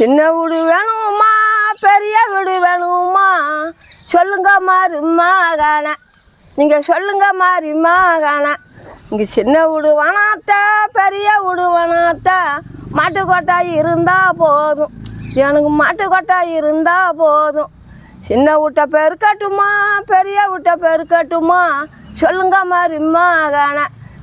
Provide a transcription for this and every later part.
சின்ன வீடு வேணுமா பெரிய வீடு வேணுமா? சொல்லுங்க மாறுமா காண நீங்கள் சொல்லுங்க மாறிமா காண இங்கே சின்ன வீடு வேணாத்த பெரிய வீடு வேணாத்த. மாட்டு கொட்டாய் இருந்தால் போதும். எனக்கு மாட்டு கொட்டாய் இருந்தால் போதும். சின்ன வீட்டை பெருக்கட்டுமா பெரிய வீட்டை பெருக்கட்டுமா சொல்லுங்க மாறிமா காண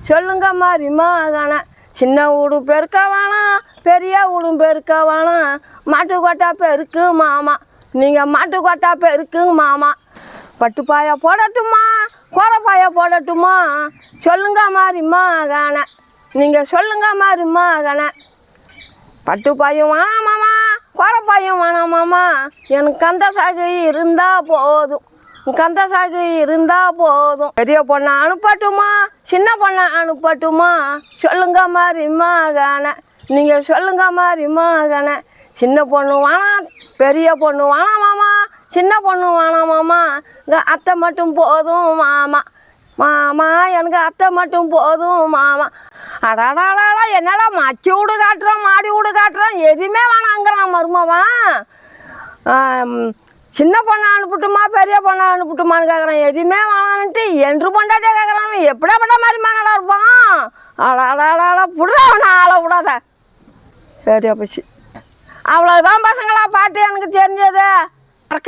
சொல்லுங்க மாறிமா காண சின்ன வீடு பெருக்க வேணாம் பெரிய வீடும் பெருக்க வேணாம். மாட்டு கொட்டா பெருக்கு மாமா. நீங்கள் மாட்டு கொட்டா பெருக்குங்க மாமா. பட்டு போடட்டுமா? கோரை போடட்டுமா? சொல்லுங்க மாதிரிம்மா காண நீங்கள் சொல்லுங்க மாதிரிம்மா காண பட்டுப்பாயும் வேணாம் மாமா. கோரை வேணாம் மாமா. எனக்கு கந்த சாகு இருந்தால் போதும். கந்த சாகு இருந்தால் போதும். பெரிய பொண்ணை அனுப்பட்டுமா? சின்ன பொண்ணை அனுப்பட்டுமா? சொல்லுங்க மாதிரி காண நீங்கள் சொல்லுங்க மாதிரி காண சின்ன பொண்ணு வேணாம் பெரிய பொண்ணு வேணாம் மாமா. சின்ன பொண்ணு வேணாம் மாமா. இங்கே அத்தை மட்டும் போதும் மாமா. மாமா எனக்கு அத்தை மட்டும் போதும் மாமா. அடாடாடாடா என்னடா மச்சி வீடு காட்டுறோம் மாடி வீடு காட்டுறோம் எதுவுமே வேணாங்கிறான் மருமவன் சின்ன பொண்ணை அனுப்பட்டுமா பெரிய பொண்ணை அனுப்பட்டுமான்னு கேட்குறான் எதுவுமே வேணான்ட்டு என்று பொண்டாட்டே கேட்குறான் எப்படியாப்பட்ட மாதிரி மானடா இருப்பான்? அடாடாடாடா புடுறா அவனை ஆளை விடாத. சரியா போச்சு. அவ்வளோதான் பசங்களா பாட்டு எனக்கு தெரிஞ்சது.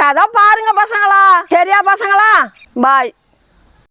கதை பாருங்க பசங்களா. சரியா பசங்களா? பாய்.